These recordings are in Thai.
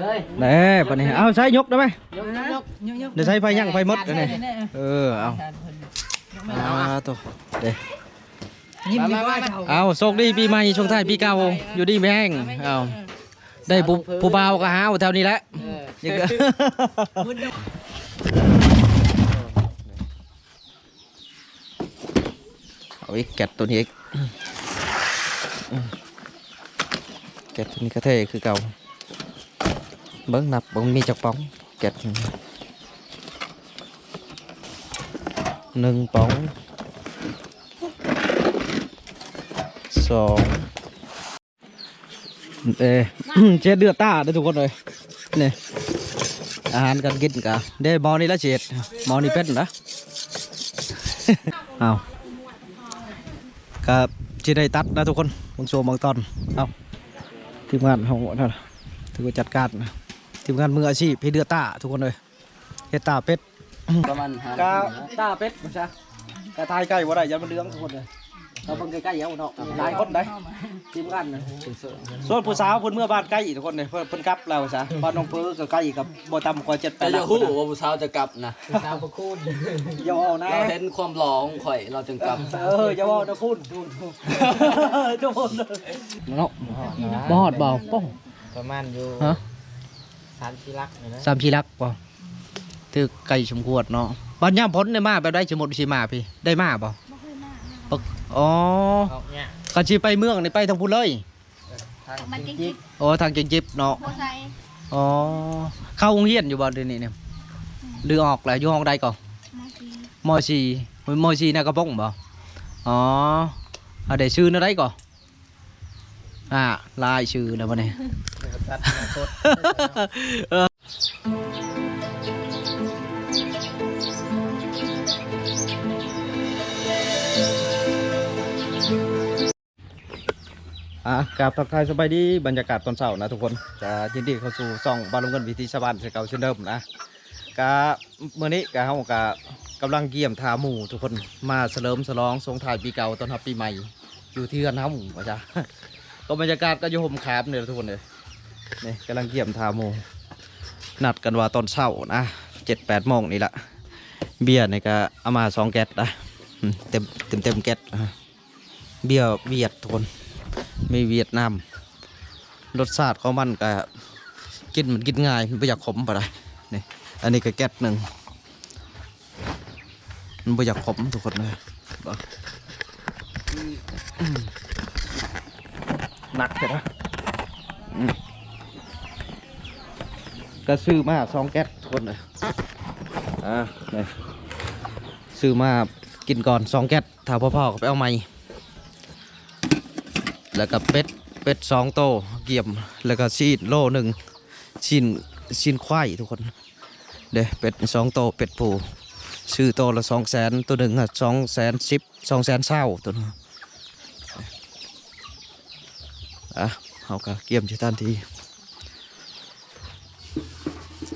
เฮ้ยเด้ปานนี้เอาใช้ยกได้ไหมยกยกยกยกเดี๋ยวใช้ไฟยั่งไฟมดเดี๋ยวนี่เออเอาเอาตัวเด้ยิ้มดีกว่าเอาโชคดีปีใหม่ช่วงท้ายปีเก่าอยู่ดีแม่งเอาได้ผู้ผู้บ่าวก็หาเอาแถวนี้แหละเออยังก็เอาอีกแกะตัวนี้อีกแกะตัวนี้ก็เท่คือเก่า เบิ้งนับเบิ้งมีจักป๋องแกะหนึ่งป๋องสองเอเช็ดเดือดตาได้อทุกคนเลยนี่อาหารการกินกะได้หมอนี่ละเช็ดหมอนี่เป็ดนะเอากับที่ได้ตัดนะทุกคนบางโชว์บางตอนเอาทีมงานเขานั่นน่ะถือว่าจัดการนะทีมงานมืออาชีพพี่เดือดตาทุกคนเลยเฮ็ดตาเป็ดประมาณห้ากาตาเป็ดมั้งซะกาทายใกล้ว่าได้ยันมันเลื้องทุกคนเลยเราเพิ่งใกล้ๆเยอะเนาะหลายคนได้ทีมงานนะส่วนผู้สาวเพิ่นเมื่อบ้านใกล้อีกทุกคนเลยเพิ่นเพิ่นกลับแล้วซะบ้านน้องเพิ่นก็ใกล้กับบ่ต่ำกว่าเจ็ดแปแต่ดจะฮู้ว่าผู้สาวจะกลับนะสาวประคูณอย่าเอานะเราเห็นความหล่อของข่อยเราจึงกลับเอออย่าเอานะพูดพูดพูดทุกคนเนาะบอดเบาป้องประมาณอยู่ฮะ สามสี่ลักเลยนะสามชีรักป่ะถือไก่ชมขวดเนาะบ้านย่ามพ้นได้มาแบบได้สมมุดสิมาพี่ได้มาป่ะปกอ๋อออกเนี่ยก็สิไปเมืองนี่ไปทางพูนเลยทางมันจจิ๊ริกงโอ้ทางเจงจิบเนาะๆโบไซอ๋อเข้าโรงเรียนอยู่บ่เดี๋ยวนี้เนี่ยดือออกแล้วอยู่ห้องใดก่อนมาสีมสี่มสี่น่ะกระป้องบ่อ๋อเอาได้ชื่อนั่นได้ก่อน อ่าลายชื่อแล้วบ่เนี่ยตัดอนาคตอะกราบทักทายสบายดีบรรยากาศตอนเช้านะทุกคนจะยินดีเข้าสู่ซ่องบานลงเงินวิธีชาวบ้านเช่นเก่าเช่นเดิมนะกะเมื่อนี้กะเฮากะกำลังเกี่ยมทาหมู่ทุกคนมาเฉลิมฉลองสงท้ายปีเก่าตอนรับปีใหม่ อยู่ที่เรือนเฮาว่าจ้ะ ก็บรรยากาศก็อยู่ห่มขามเนี่ยทุกคนเลยนี่กำลังเกี่ยมทาหมู่นัดกันว่าตอนเช้านะเจ็ดแปดโมงนี่ละเบียร์นี่ก็เอามาสองแก๊สนะเต็มเต็มเต็มแก๊สเบียร์เวียดทุกคนมีเวียดนามรสชาติของมันก็กินมันกินง่ายมันไม่อยากขมปะไรนี่อันนี้ก็แก๊สหนึ่งมันไม่อยากขมทุกคนเลยบอืม หนักใช่ไหมอืมก็ซื้อมาสองแก๊สทุกคนเลยอ่านี่ซื้อมากินก่อนสองแก๊สถ้าพ่อๆก็ไปเอาใหม่แล้วก็เป็ดเป็ดสองโตวเกี่ยมแล้วก็ชีนโลหนึ่งชีนชีนควายทุกคนเด้เป็ดสองโตวเป็ดผูซื้อโตวละสองแสนตัวหนึ่งอะสองแสนสิบสองแสนเศร้าตัวนึง อะเอากะเกี่ยมชิทันที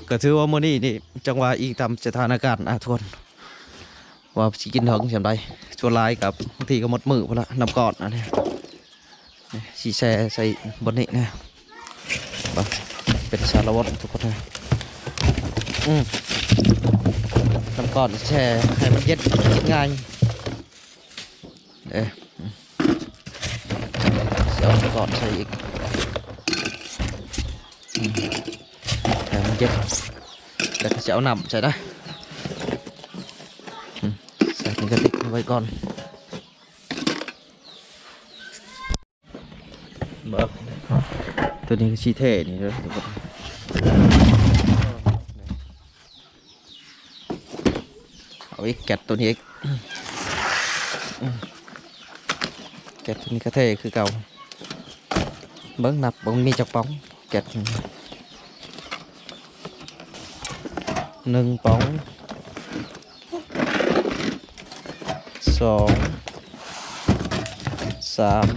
ก็ถือว่ามื่อนี้นี่จังหวะอีกตามสถานการณ์อะทุกคนว่าสิกินถึงเช่นไรชวนลายกับบางทีก็หมดมือพละนำก่อนอันนี้สีแช่ใส่บนนี้นะบ่เป็นสารวัตรทุกคนนะอืมทำก่อนแช่ให้มันเย็นกินง่ายเอ๊ะ ก่อนใส่อีกอืมให้มันเย็นแล้วก็จะเอาน้ำใส่ได้อืมใส่ในกระติกไว้ก่อนเบิกตัวนี้ก็ชีเท่นี่เลยทุกคนเอาอีกแกะตัวนี้อีกอืมแกะตัวนี้ก็เท่คือเก่า เบิ้งนับเบิ้งมีจักป๋องแกะหนึ่งป๋องสองสาม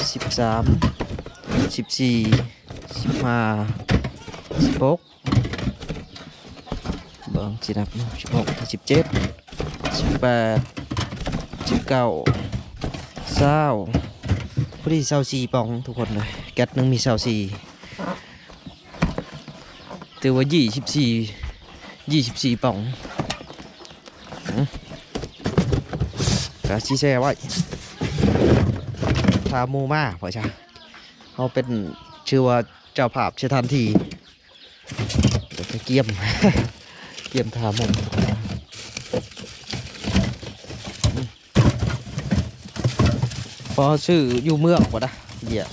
สิบสิบเอ็ดสิบสองสิบสามสิบสี่สิบห้าสิบหกเบิ่งสินับสิบหกสิบเจ็ดสิบแปดสิบเก้าเศร้าพอดีเศร้าสี่ปองทุกคนเลยแก๊สหนึงมีเศร้าสี่ถือว่ายี่สิบสี่ยี่สิบสี่ปองอืมกะชี้แช่ไว้ พามูมาพ่อจ้าเขาเป็นชื่อว่าเจ้าภาพเชอทันทีเดี๋ยวไปเกี่ยม เกี่ยมทาหมูพอชื่ออยู่เมืองกว่านะเดี๋ยว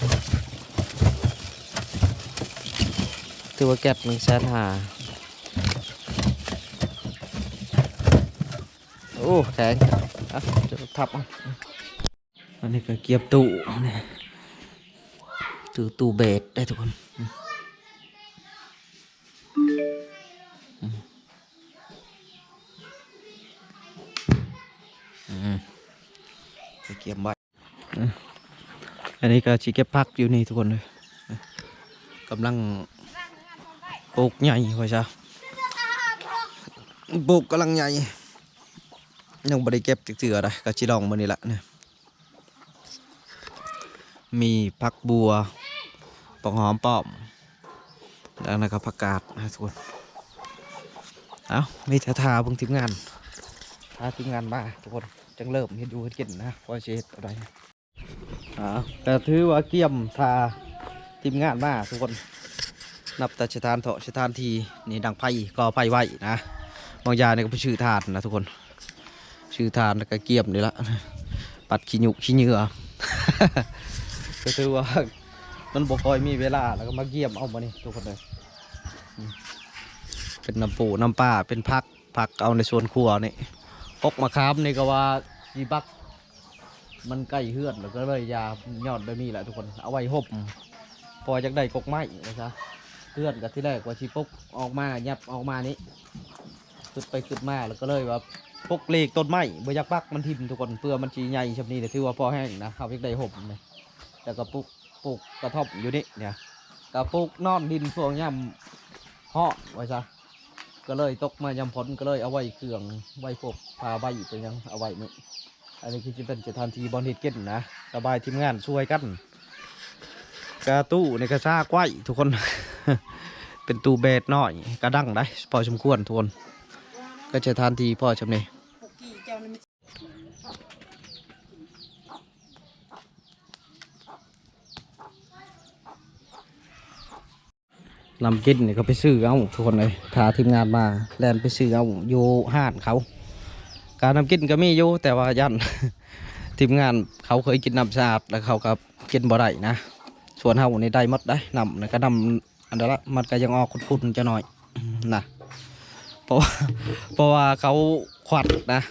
ถือว่าแก๊สหนึ่งแสนหาโอ้ แข็งอะจะทับอะ อันนี้ก็เกียบตู้เนี่ยตู้ตู้เบสได้ทุกคนอืมอืมอืมไปเกียบใบอืมอันนี้ก็ชีเก็บพักอยู่นี่ทุกคนเลยกำลังปลูกใหญ่ไว้จ้ะปลูกกำลังใหญ่ยังไม่ได้เก็บติดเสือเลยก็ชีลองมานี่แหละเนี่ย มีผักบัวปองหอมปอม แล้วนะครับผักกาดนะทุกคน เอามีทาทาเบางทีมงานทาทีมงานมาทุกคนจังเริ่มเห็นดูเห็นกินนะว่าจะเฮ็ดอะไรเอาแต่ถือว่าเกี่ยมทาทีมงานมาทุกคน นับแต่ชะทานเถาะชะทานทีนี่ดังไพ่ก็ไพ่ไหวนะบางอยางนี่ก็เป็นชื่อทานนะทุกคน ชื่อทานแล้วก็เกี่ยมนี่ละปัดขี้หยุกขี้เหงื่อ ก็คือว่า มันบ่ค่อยมีเวลาแล้วก็มาเยี่ยมเอามานี่ทุกคนเลยเป็นน้ำปูน้ำปลาเป็นพักผักเอาในส่วนครัวนี่พกมาค้ามนี่ก็ว่าจีบัก มันใกล้เฮือนแล้วก็เลยยายอดแบบนี้แหละทุกคนเอาไว้ห่มพอจากได้กกไม้นะจ๊ะเฮือนกับที่แรกว่าชีปกออกมายับออกมานี้ขึ้นไปขึ้นมาแล้วก็เลยว่าพกเลขต้นไม้บ่อยากปักมันทิ่มทุกคนเพื่อมันชีใหญ่ชำนี้แต่ถือว่าพอแห้งนะเอาไปได้ห่มเลย แล้วก็ปลูกปลูกกระท่อมอยู่นี่เนี่ยก็ปลูกนอนดินพวกย่ำเหาะไว้ซะก็เลยตกมายำผลก็เลยเอาไว้เครื่องไว้พวกพาใบไปยังเอาไว้นี่อันนี้คือจะเป็นจะทานทีบอลเฮ็ดเก็นนะสบายทีมงานช่วยกันกระตู้ในกระซ่ากว้ายทุกคน เป็นตูเบสน้อยกระดังได้พอสมควรทุกคนก็จะทานทีพอชำนี้ ลำกินเนี่ยก็ไปซื้อเอาทุกคนเลยพาทีมงานมาแลนไปซื้อเอาอยู่ห้านเขา การนำกินก็มีอยู่แต่ว่ายันทีมงานเขาเคยกินน้ำสะอาดแล้วเขาก็กินบ่ได้นะส่วนเฮาในได้หมดได้นำนะก็นำอันนั้นละมันก็ยังออกขุ่นๆจะหน่อยนะเพราะว่าเพราะว่าเขาขวัดนะ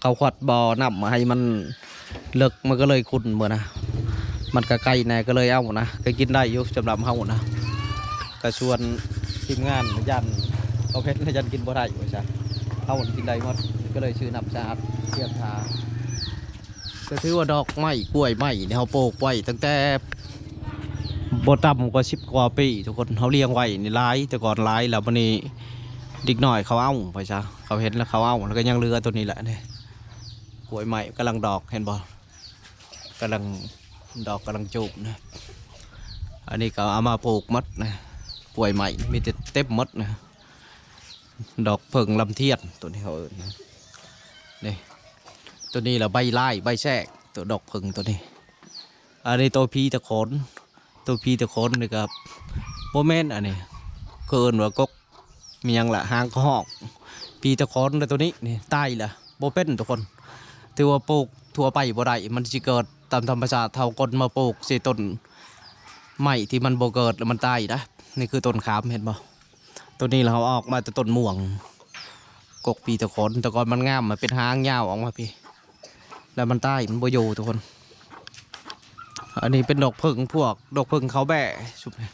เขาขวัดบ่อนำมาให้มันเลิกมันก็เลยขุ่นเหมือนนะมันก็ไกลแน่ก็เลยเอานะก็กินได้อยู่สำหรับเฮานะ ก็ชวนทีมงานยันเขาเพชรยันกินบ่ได้อยู่จ้ะเขาหมดกินได้หมดก็เลยชื่อนับชาติเทียมทาก็ถือว่าดอกไม้กล้วยไม้เนี่ยเขาปลูกไว้ตั้งแต่บ่ต่ำกว่าสิบกว่าปีทุกคนเขาเลี้ยงไว้ในี่ร้ายแต่ก่อนร้ายแล้ววันนี้ดิกหน่อยเขาเอาไปจ้ะเขาเห็นแล้วเขาเอาแล้วก็ยังเหลือตัวนี้แหละเนี่ยกล้วยไม้กำลังดอกเห็นบ่กำลังดอกกำลังจูบนะอันนี้ก็เอามาปลูกมัดนะ ป่วยใหม่ มีแต่เต็มมดนะดอกเพิงลำเทียนตัวนี้เขาเอิ้นนะนี่ตัวนี้ละใบไล่ใบแทกตัวดอกเพิงตัวนี้อันนี้ตัวพีตะขนตัวพีตะขนนี่ครับโมเมนต์อันนี้เกินว่ากกมียังละหางก็หอก พีตะขนในตัวนี้นี่ใต้ละโบเป็นทุกคนถือว่าปลูกทั่วไปบ่ได้มันจะเกิดตามธรรมชาติเท่าคนมาปลูกสิต้นไม้ที่มันโบเกิดแล้วมันตายนะ นี่คือต้นขามเห็นบ่ตัวนี้เราออกมาแต่ต้นม่วง กกปีตะขนต่ก่อนมันงามมันเป็นหางยาวออกมาพี่ แล้วมันใต้มันโบอยู่ทุกคน อันนี้เป็นดอกเพิงพวก ดอกเพิงเขาแบะชุบเนี่ย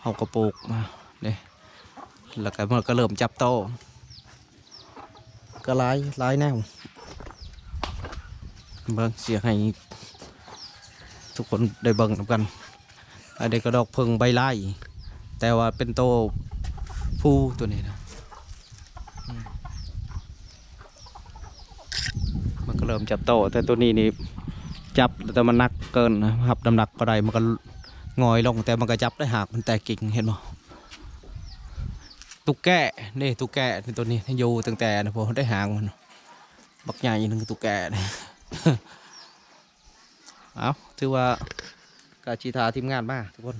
เอากระปลูกมาเนี่ยแล้วก็มันก็เริ่มจับโต ก็หลายลายแนวเบิ่งเสียให้ทุกคนได้เบิ่งนำกัน อันนี้ก็ดอกเพิงใบไล่ แต่ว่าเป็นโตผู้ตัวนี้นะมันก็เริ่มจับโต แต่ตัวนี้นี่จับแต่มันหนักเกินนะครับน้ำหนักก็ได้มันก็งอยลงแต่มันก็จับได้หากมันแตกกิ่งเห็นไหมตุ๊กแกนี่ตุ๊กแกนี่ตัวนี้อยู่ตั้งแต่นะพอได้หางมันบักใหญ่หนึงตุ๊กแกนี่เอาถือว่ากาชีทาทีมงานมาทุกคน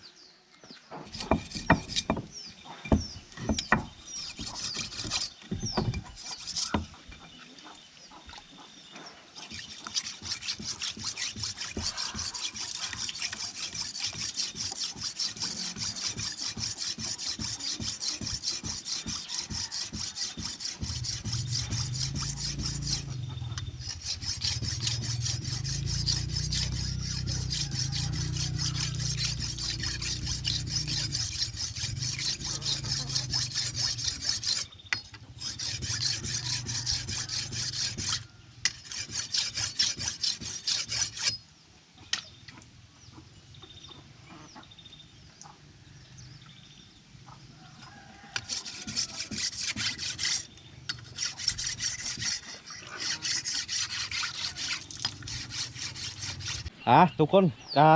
อะทุกคนกา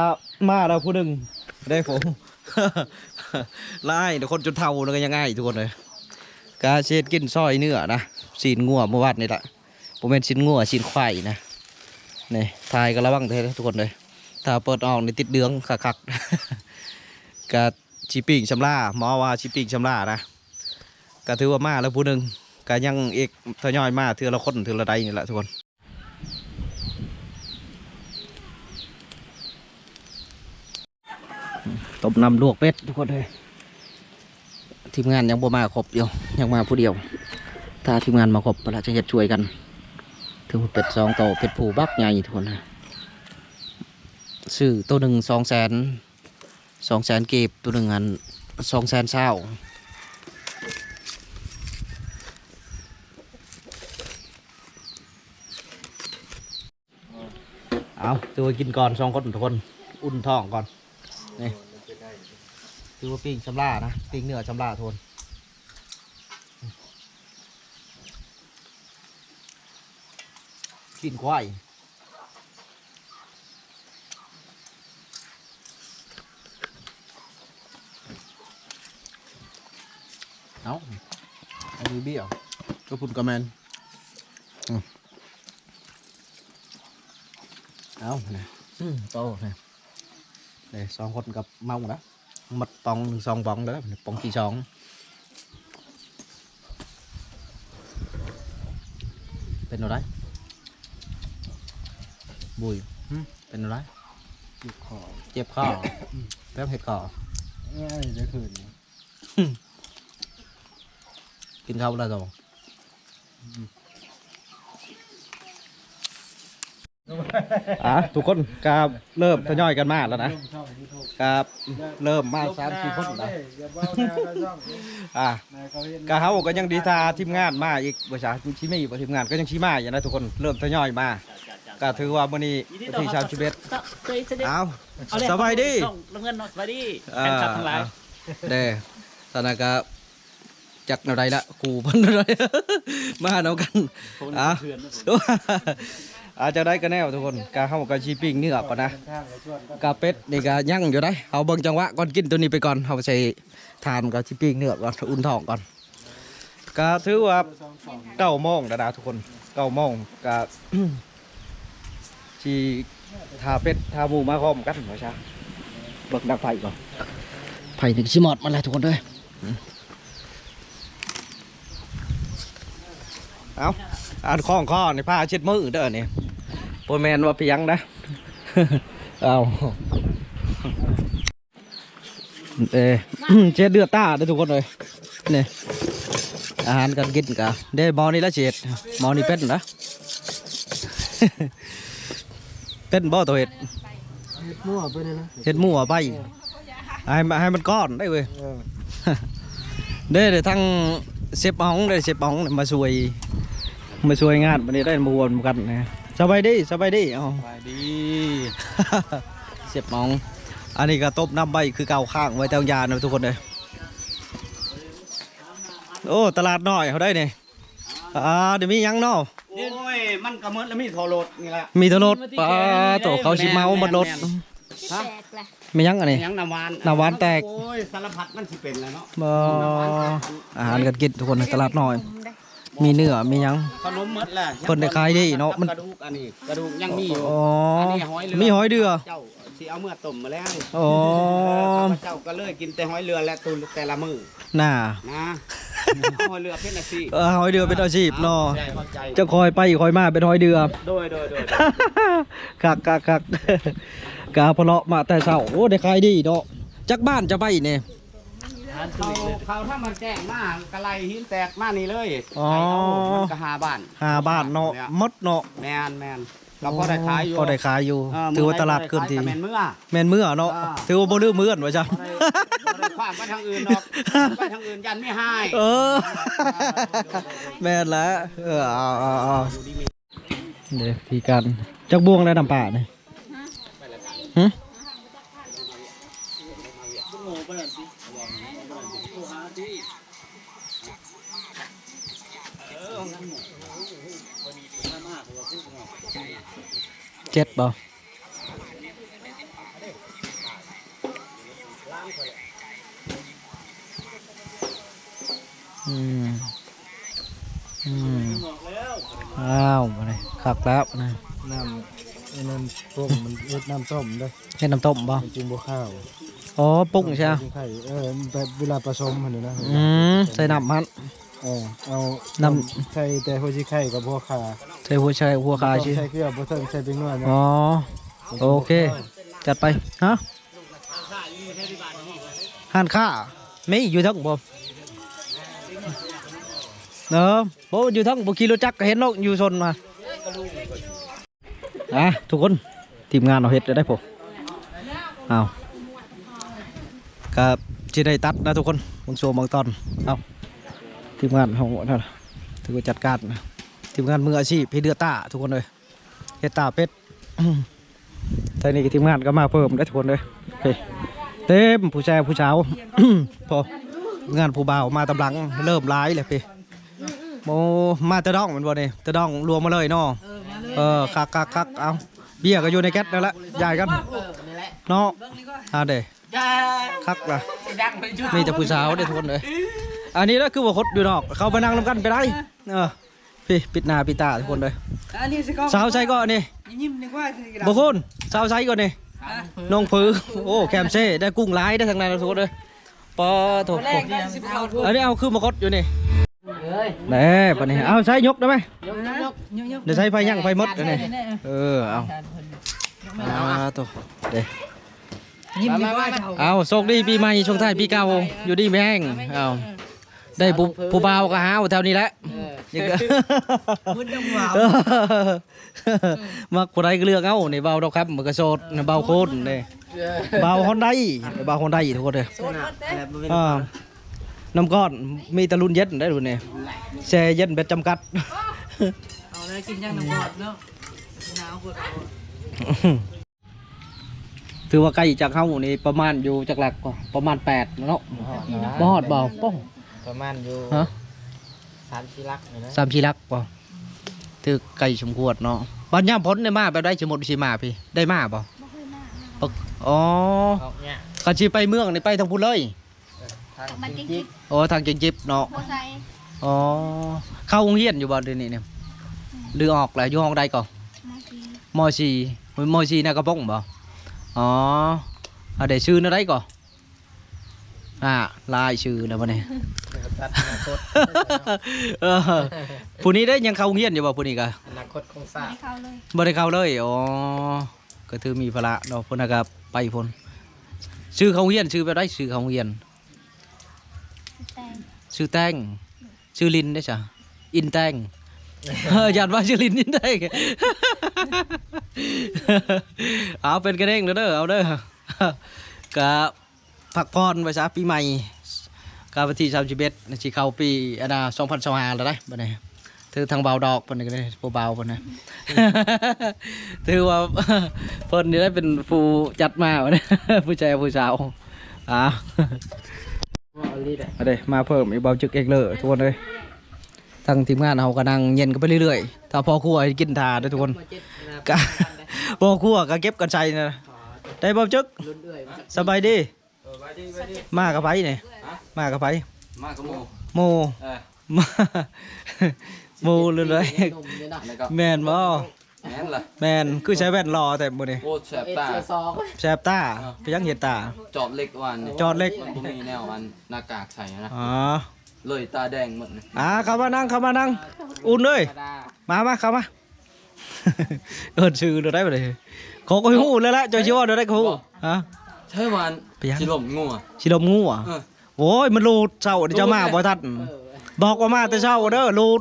มาแล้วผู้หนึ่งได้ผมไล่เดี๋ยวคนจนเท่าเลยยังไงทุกคนเลยกาเช็ดกินซอยเนื้อนะสีนงัวเมื่อวานนี่แหละผมเป็นสินงัวสินควายนะนี่ทายก็ระวังเถอะทุกคนเลยถ้าเปิดออกในติดเดืองคักๆกาชิปิงชำลาหมอว่าชิปิงชำลานะก็ถือว่ามาแล้วผู้หนึ่งก็ยังเอกทยอยมาเทือละคนเทือละใดนี่แหละทุกคน ต้มน้ำลวกเป็ดทุกคนเลยทีมงานยังบ่มาครบอยู่ยังมาผู้เดียว ถ้าทีมงานมาครบเราจะเฮ็ดช่วยกันถือเป็ดสองโตวเป็ดผูบักใหญ่ทุกคนนะซื้อตัวหนึ่งสองแสนสองแสนเก็บตัวหนึ่งอันสองแสนเศร้าเอาตัวกินก่อนสองคนทุกคน อุ่นท้องก่อนนี่ คือว่าปิ้งชำล่านะปิ้งเหนือชำล่าทนกินควายเอาอันนี้เบี้ยวก็พุ่นกระแมนเอาเนี่ยโตเนี่ยเดี๋ยวสองคนกับเมาแล้ นะอืมโตนะ để xong con gặp mong đó mật bóng xong bóng đó bóng chỉ xong bên nào đấy bùi ừ, bên nào đấy จุกขอ chẹp kho phép hết cỏ ง่ายจะขืนกินข้าวแล้ว rồi อ่ะทุกคนกาเริ่มทยอยกันมาแล้วนะกาเริ่มมาสามสี่คนแล้วอย่าเบ้าแนวนะช่องอะนายเขาเห็นกาเฮาก็ยังดีทาทีมงานมาอีกบ่ใช่ชิมีบ่ทีมงานก็ยังชี้มาอย่างนั้นทุกคนเริ่มทยอยมาก็ถือว่ามื้อนี้วันที่31เคยเสด็จเอาเอาเลยสบายดีน้องน้ำเงินเนาะสบายดีอ่แฟนคลับทั้งหลายเด้ตอนนั้นก็จักแนวใดละกูเพิ่นแนวใดมาเนากันอะเพื่ อนนะผมอาจจะได้ก็แนวทุกคนกาเฮาก็ชีปิ้งเนื้อก่อนนะข้างๆเลยชวนก็กาเป็ดนี่ก็ยั่งอยู่ได้เอาเบิ่งจังหวะก่อนกินตัวนี้ไปก่อนเอาไปใส่ทานกับชิปิ้งเนื้อก่อนอุ่นท้องก่อนก็ถือว่าเก้าโมงแล้วนะทุกคนเก้าโมงก็ชีทาเป็ดทาหมูมาพร้อมกันเหรอชาเบิกดักไฟก่อนไฟถึงชิมอดมาแล้วทุกคนเลยเอา อันข้องข้อในผ้าเช็ดมือเด้อนี่โปรแมนว่าเพียงนะเอาเอเช็ดเดือดตาได้ทุกคนเลยนี่อาหารการกินกะได้หมอนี่ละเช็ดมอนี่เป็ดนะเป็ดบ่ตัวเห็ดมั่วไปเลยนะเห็ดมูเอาไปให้มันให้มันก้อนได้เว้ยเออได้เลยทั้งเซฟบ้องได้เซฟบ้องมาช่วย มาช่วยงานวันนี้ได้มาวนกันนะสบายดีสบายดีอ๋อสบายดีเสียบหมอง อันนี้ก็ต้มน้ำใบคือเกาข้างไว้แตงยานะทุกคนเลยโอ้ตลาดน้อยเขาได้เนี่ยอ่าเดี๋ยวมีหยังเนาะโอ้ยมันกระเมิดแล้วมีโทรรถนี่แหละมีแตรถปลาตัวเขาชิเมามันรถฮะมีหยังอันนี้ยังน้ำหวานน้ำหวานแตกโอ้ยสารพัดมันสิเป็นแล้วเนาะบ่อาหารกันกินทุกคนในตลาดน้อย มีเนื้อมีหยัง ขนมหมดแหละเพิ่นได้ขายดีเนาะมันกระดูกอันนี้กระดูกยังมีอยู่ อ๋ออันนี้หอยเรือ มีหอยเดือ เจ้าสิเอาเมื่อต้มมาแล้วอ๋อ ข้าพเจ้าก็เลยกินแต่หอยเรือและตุนแต่ละมือน่านะเอาหอยเรือเป็นอาชีพเออหอยเดือเป็นอาชีพเนาะใช่เข้าใจจะคอยไปคอยมาเป็นหอยเดือโดยโดยโดยคักคักคักกาพะเลาะมาแต่เช้าโอ้ได้ขายดีเนาะจักบ้านจะไปเนี่ย เขาเขาถ้ามันแจ้งมากกระไรหินแตกมานี่เลยอ๋อไเอามันก็หาบ้านหาบ้านเนาะมดเนาะแมนแมนเราพอได้ขายอยู่พอได้ขายอยู่ เถือว่าตลาดขึ้นทีแมนเมื่อ แม่นมื้อเนาะอ่า ถือว่าบ่ลืมมื้อนว่าจ้ะ บ่ได้บ่ได้ขว้างไปทางอื่นดอกไปทางอื่นยันไม่ให้เออ แม่นแล้วเออเอาเอาเอาเดี๋ยวพี่กันจักบวงได้น้ำป่าเนี่ย หึเจ็ดบ่อืมอืมอ้าวมาเลยคักแล้วนะน้ำอันนั้นต้มมันเอ็ดน้ำต้มเด้อเฮ็ดน้ำต้มบ่มันจึงบ่ข้าว อ๋อปรุงใช่ไหมไข่เออแบบเวลาผสมมันนี่นะอืมใส่น้ำมันเออเอาน้ใส่แต่หัวชิไข่กับหัวขาใส่หัวใส่หัวคาบ่ชิต้องใส่เกลือบ่ต้องใส่เป็นนวดนะอ๋อโอเคจัดไปฮะหันค่าไม่อยู่ทั้งบ่เนอะบ่อยู่ทั้งบ่ขี่รถจักรก็เห็นเนาะอยู่ชนมาอะทุกคนทีมงานเอาเฮ็ดได้ผมเอา ก็สิได้ตัดนะทุกคนบางช่วงบางตอนเอาทีมงานของนั่นถือว่าจัดการนะทีมงานมืออาชีพเฮ็ดเดือดตาทุกคนเลยเฮตาเป็ดตอนนี้ทีมงานก็มาเพิ่มได้ทุกคนเลยเต็มผู้ชายผู้สาวพองานผู้บ่าวมาตำหลังเริ่มร้ายเลยพี่โมมาตะดองแมันบ่เนี่ยตะดองรวมมาเลยเนาะเออคักคักคักเอาเบี้ยก็อยู่ในแก๊สนั่นแหละใหญ่กันเนาะอ่าเด้ คักล่ะมีแต่ผู้สาวเด้ทุกคนเลยอันนี้ก็คือว่าคดอยู่นอก เขาไปนั่งนำกันไปได้เออพี่ปิดหน้าปิดตาทุกคนเลยอันนี้สิก็สาวใส่ก็อันนี้ยิ้มนึกว่าสิกระบางคนสาวไซก่อนนี่น้องผือโอ้แคมเซ่ได้กุ้งร้ายได้ทางนั้นทุกคนเลยปอโถแรกได้สิบเอาทุกอันนี้เอาคือมากดอยู่นี่แหน่ปะนี่เอาใช้ยกได้ไหมยกยกยกเดี๋ยวใช้ไฟยั่งไฟมดอันนี้เออเอาเอาตัวเดี๋ยว ยิ้มนึกว่าจะเอาโชคดีปีใหม่ช่วงท้ายปีเก่าอยู่ดีแม่งเอาได้ผู้ผู้บ่าวก็หาแถวนี้แหละยังก็พูดดังว้าวเออมักผู้ใดก็เลือกเอานี่เบาดอกครับมันก็โสดเบาโคตรนี่เบาฮอนได้เบาฮอนได้ทุกคนเลยอ่าน้ำก้อนมีแตะลุนเย็นได้ดูนี่แช่เย็นเบ็ดจำกัดเอาเลยกินยังน้ำกอดเนาะหนาวปวดเอา ถือว่าใกล้จากเข้านี่ประมาณอยู่จากหลักก็ประมาณแปดเนาะบ่ฮอดเบาป้องประมาณอยู่ฮะ3กิลักนี่นะสามชีลักเปล่าถือไก่ชมขวดเนาะบ้านย่ามพ้นได้มาแบบได้สมมติสิมาพี่ได้มาเปล่าปกอ๋อออกเนี่ยกันชีไปเมืองนี่ไปทางพุ่นเลยมันจริงโอ้ทางเก่งจิบเนาะๆโบไซอ๋อเข้าโรงเรียนอยู่บ่เดี๋ยวนี้เนี่ยหรือออกแล้วอยู่ห้องใดก่อนมาซีมสี่มสี่น่ะกระป้องบ่ อ๋อเอาได้ชื่อนะได้ก่อนอ่าลายชื่อนะบ่เนี่ยตัดอนาคตเออผู้นี้ได้ยังเข้าโรงเรียนอยู่บ่ผู้นี้ก็อนาคตคงทราบไม่เข้าเลยบ่ได้เข้าเลยอ๋อก็ถือมีภาระเนาะพุ่นน่ะก็ไปพุ่นชื่อเขาโรงเรียนชื่อแบบได้ชื่อเขาโรงเรียนสแตงชื่อแตงชื่อลินได้จ้ะอินแตง เอยันว่าชื่อลินอินแตงเอาเป็นกระเด้งเด้อเด้อเอาเด้อกะพักผ่อนไปซะปีใหม่กะวันที่31สิเข้าปีอันน่ะ2025แล้วได้บัดนี้ถือทางเบาดอกเพิ่นก็ได้ผู้เบาเพิ่นนะถือว่าเพิ่นนี่ได้เป็นผู้จัดมาวันนี้ผู้ชายผู้สาวอ้าวเอาเด้มาเพิ่มอีกเบาจึกเอกเลยทุกคนเลย ทางทีมงานเราก็นั่งเย็นกันไปเรื่อยๆ ถ้าพอครัวให้กินทาเด้วยทุกคนก็พอครัวก็เก็บกันใจนะได้เบาจึกสบายดี มากับไผนี่มากับไผมากกระโมโมเออมาโมเลยเลยแล้วก็แมนบ่แม่นล่ะแมนคือใช้แว่นรอแต่บ่นี่โอ้แสบตาแสบตาไปยังเห็นตาจอบเล็กวันนี่จอดเล็กมันบ่มีแนวอันหน้ากากใส่นะอ๋อ เลยตาแดงหมดนี่อ่าเข้ามานั่งเข้ามานั่ง อุ่นเลยมามาเข้ามาเอินชื่อเดี๋ยวได้ไปเลยเขาก็หูแล้วละจอยชิว่าเดี๋ยวได้ก็หูฮะใช่วันไปยังสิลมงัวชิลมงูอะเออโอ้ยมันรูดเช้าเดี๋ยวจะมาบ่ทันบอกว่ามาแต่เช้าเด้อรูด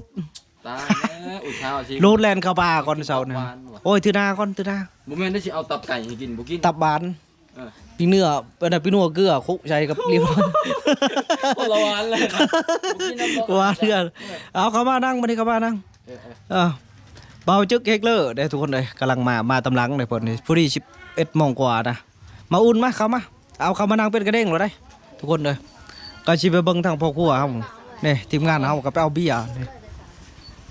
ตาแน่อุตสาห์สิรูดแลนเข้าป่าก่อนเช้านะหวานว่ะโอ้ยถือหน้าก่อนถือหน้าบ่แม่นได้สิเอาตับไก่ให้กินบ่กินตับบาน เออปีเนื้อเป็นปีนัวเกลือคุกใช้กับเรียบร้อยคนละวันเลยนะบ่กินน้ำบ่กว่าเดือนเอาเข้ามานั่งมาดิเข้ามานั่งเออเออเออเบาจึกเฮกเลอร์ได้ทุกคนเลยกำลังมามาตำลังเลยพอดีพอดีสิบเอ็ดโมงกว่านะมาอุ่นมาเข้ามาเอาเข้ามานั่งเป็นกระเด้งเลยได้ ทุกคนเลยก็ชิไปเบิ้งทางพ่อครัวครับนี่ทีมงานเราก็ไปเอาเบียร์นี่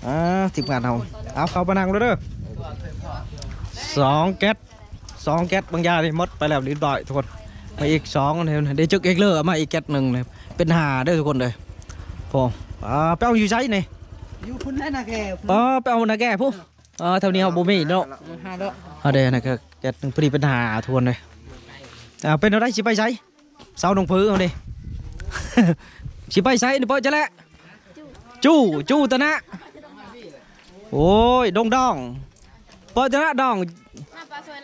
อ่าทีมงานเราเอาเข้ามานั่งเลยเด้อสองแก๊ส สองแก๊สบางอยางนี่หมดไปแล้วนิดหน่อยทุกคนมาอีกสองเนี่ยได้จึกเฮกเลอร์เอามาอีกแก๊สหนึ่งเลยเป็นหาได้อทุกคนเลยพออ่าไปเอาอยู่ใช้นี่อยู่พุ่นได้นะแกอ๋อไปเอานาแก่พวกอ๋อเท่านี้เอาบ่มีเนาะห้าดอกเอาเด้นะก็แกนึงพอดีปัญหาทวนเลยอ่าเป็นอะไรสิไปใช้เสาหนองพื้เอาดิสิไปใช้นี่เปิดจะแล้วจู้จู้ตะนะโอ้ยดงดองเปิดจะละดอง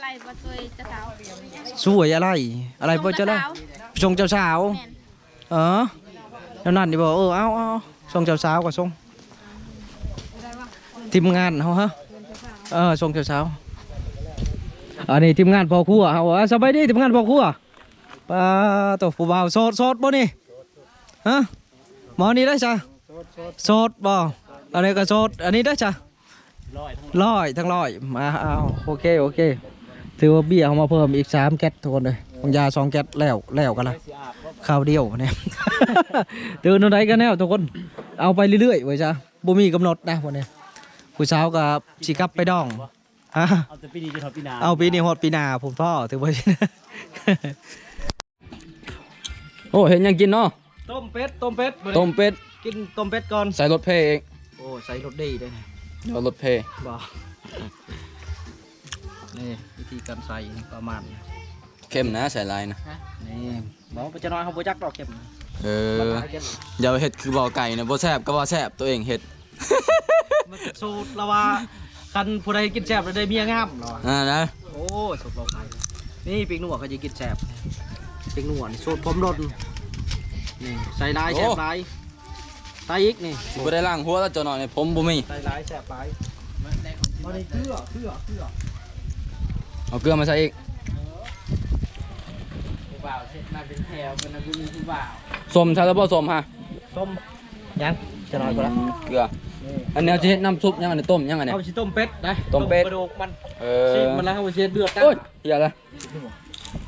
มาปลาสวยไรปลาสวยจะสาวสวยอะไร อะไรเปิดจะแล้วชงเจ้าสาว แม่นเออแล้วนั่นดิบอกเออเอาเอาชงเจ้าสาวกับชงทีมงานเขาฮะเออชงเจ้าสาวอันนี้ทีมงานพ่อครัวเขาอะสบายดีทีมงานพ่อครัวปลาตัวผู้บ่าวโสดโสดบ่นี่ฮะหมอนี่ได้จ้ะโสดบ่อันนี้ก็โสดอันนี้ได้จ้ะร้อยทั้งร้อยมาเอาโอเคโอเค ถือว่าเบี้ยเขามาเพิ่มอีกสามแก๊สทุกคนเลยบางยาสองแก๊สแล้วแล้วกันละข้าวเดียวเนี่ยตื่นอะไรกันแน่ทุกคนเอาไปเรื่อยๆไว้จ้ะบ่มีกำหนดนะวันนี้ผู้สาวกับสิกลับไปดองฮะเอาแต่ปีนี้จะทอดปีนาเอาปีนี้ฮอดปีหน้าผมพ่อถือว่าโอ้เห็นยังกินเนาะต้มเป็ดต้มเป็ดต้มเป็ดกินต้มเป็ดก่อนใส่รถเพเองโอ้ใส่รสดีด้วยนะเดี๋ยวรถเพบ่ นี่วิธีการใส่ประมาณนี้เข้มนะใส่ลายนะนี่บอกไปจะน้อยเขาบ่จักดอกเข็มเอออย่าเฮ็ดคือบ่อไก่นะบ่แซ่บก็บ่แซ่บตัวเองเฮ็ดมันสูตรละว่าคันผู้ใดกินแซ่บแล้วได้เมียงามเหรออ่านะโอ้ยสูตรเราไก่นี่ปีกหนวดเขาจะกินแสบปีกหนวดนี่สูตรผมรนนี่ใส่ลายแสบลายใส่อีกนี่สิบ่ได้ล้างหัวแล้วเจ้าหน่อยนี่ผมบ่มีใส่ลายแสบลายเอาในเกลือเกลือเกลือ เอาเกลือมาใส่อีกผู้บ่าวเสร็จมาเป็นแถวเป็นนักบุญผู้บ่าวสมใช่แล้วบ่สมฮะต้มยังจะน้อยกว่าละเกลือ อันนี้เอาสิเฮ็ดน้ำซุปยังอันนี้ต้มยังอันนี้ เอาชิต้มเป็ดได้ต้มเป็ด กระดูกมันเอชิอมมันแล้วเอาไปเช็ดเลือดนะโอ้ยเหี้ยละ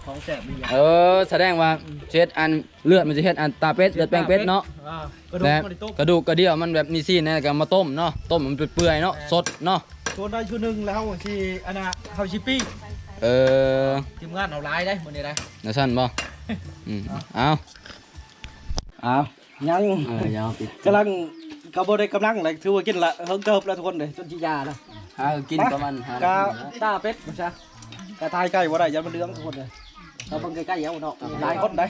ของแสบมีอย่างเออแสดงว่าเช็ดอันเลือดมันจะเฮ็ดอันตาเป็ดเลือดแป้งเป็ดเนาะอ่ากระดูกแต่มันได้ต้มกระดูกกระเดี่ยวมันแบบมีซี่นะก็มาต้มเนาะต้มมันเปื่อยๆเนาะสดเนาะ ตัวได้ชุดหนึ่งแล้วที่อันน่ะเขาชิปปี้ เออทีมงานเอาลายได้หมดนี้ได้น่าสั่นบ่อืมเอาอ้าวยังเออยาวปิดกำลังกระบวนได้กำลังเลยถือว่ากินละเฮิงเติบแล้วทุกคนเลยจนจียาแล้วหากินประมาณหากาตาเป็ดมันซะกาทายใกล้ว่าได้ยันมันเหลืองทุกคนเลย เราเพิ่งใกล้ๆเอาเนาะหลายคนได้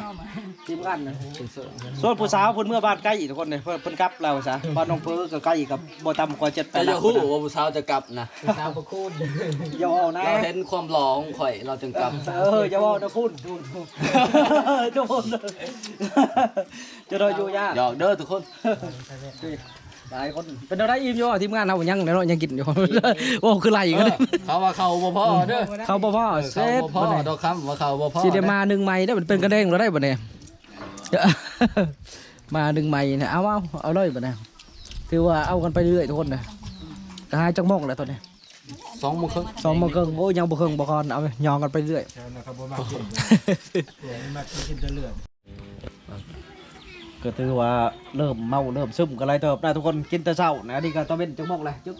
ทีมงานนะส่วนผู้สาวเพิ่นเมื่อบ้านใกล้อีกทุกคนเลยเพิ่นเพิ่นกลับแล้วซะบ้านน้องเพิ่นก็ใกล้กับบ่ต่ำกว่า7 แต่8อย่าฮู้ว่าผู้สาวจะกลับนะสาวประคุณอย่าเอานะเราเห็นความหล่อของข่อยเราจึงกลับเอออย่าเอานะคุณทุนทุกคนจะรออยู่ยากหยอกเด้อทุกคน หลายคนเป็นอะไรอิ่มอยู่อะทีมงานเรายังเนาะยังกินอยู่โอ้คือไหลกันเลยเขาว่าเขาบ่พอเด้อเขาบ่พ่อเขาเซ็ตบ่พอดอกคำว่าเขาบ่พอสิได้มาหนึ่งไม้ได้มันเป็นกระเด้งเราได้บ่เนี่ยมาหนึ่งไม้เนี่ยเอาเอาเอาเลยบ่เนี่ยถือว่าเอากันไปเรื่อยทุกคนนะก็หายจังโมงแล้วตอนนี้สองโมงครึ่งสองโมงครึ่งโอ้ยยังบ่ครึ่งบ่คอนเอาไปยองกันไปเรื่อย กกินตัวนี้มากกินแต่เลือดก็ถือว่าเริ่มเมาเริ่มซึมกันไรเติบได้ทุกคนกินแต่เช้านะนี่ก็ตอนเป็นจังโมงเลยจุ๊บ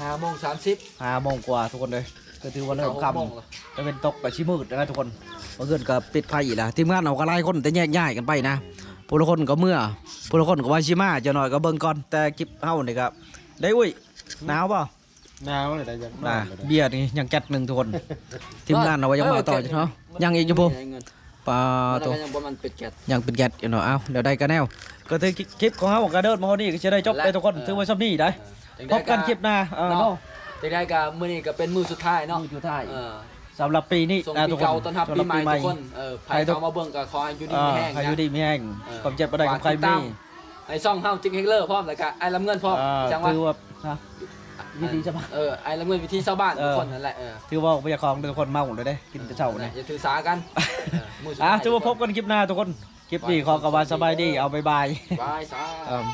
ห้าโมงสามสิบห้าโมงกว่าทุกคนเลยก็ถือว่าเริ่มค่ำจะเป็นตกกับชิมืดนะทุกคนเมื่อคืนก็ปิดไฟอีกแล้วทีมงานเอาก็ไล่คนแต่แยกย้ายกันไปนะผู้ละคนก็เมื่อผู้ละคนก็ว่าชิมาจะหน่อยก็เบิ่งก่อนแต่คลิปเฮานี่ก็ได้อุ้ยหนาวเปล่าหนาวเลยแต่ยังนะเบียร์นี่ยังแก๊สหนึ่งทุกคนทีมงานเอาไว้ยังมาต่อจ้ะเนาะยังอีกอยู่ผม ปลาตัตัววยังบ่มันเป็ดแกะ ยังเป็นแก๊สอยู่เนาะเอาเดี๋ยวได้กันแนว ก็ถือคลิปของเฮาก็เดินมาเฮานี่ก็จะได้จบไปทุกคนถือว่าซับนี่ได้พบกันคลิปหน้าเออเนาะจังได้ก็มื้อนี้ก็เป็นมื้อสุดท้ายเนาะนี่อยู่ท้าย เออสำหรับปีนี้ส่งนะปีทุกคนเก่าต้อนรับปีใหม่สำหทุกคนเออใครเข้ามาเบิ่งก็ขอให้อยู่ดีอ่ามีแห้งอายุนะ ดีมีแห้งเออ ความเจ็บบ่ได้กับใครฝากติดมีตามไอ้ซ่องเฮาจิงเฮกเลอร์พร้อมแล้วก็ไอ้ลำเงินพร้อมอ่าจังว่าถือว่านะ วิธีจะมาเออไอ้ลำเงินวิธีชาวบ้านเอทุกอคนนั่นแหละเออถือว่าพยาคองทุกคนเมาเลยได้กินแต่เช้านี่อย่าถือสากันเออมื้อสุดอะท้ายถือว่าพบกันคลิปหน้าทุกคนคลิปนี้ขอกบว่าสบายดีเอาบายบายบายสาเอิ่ม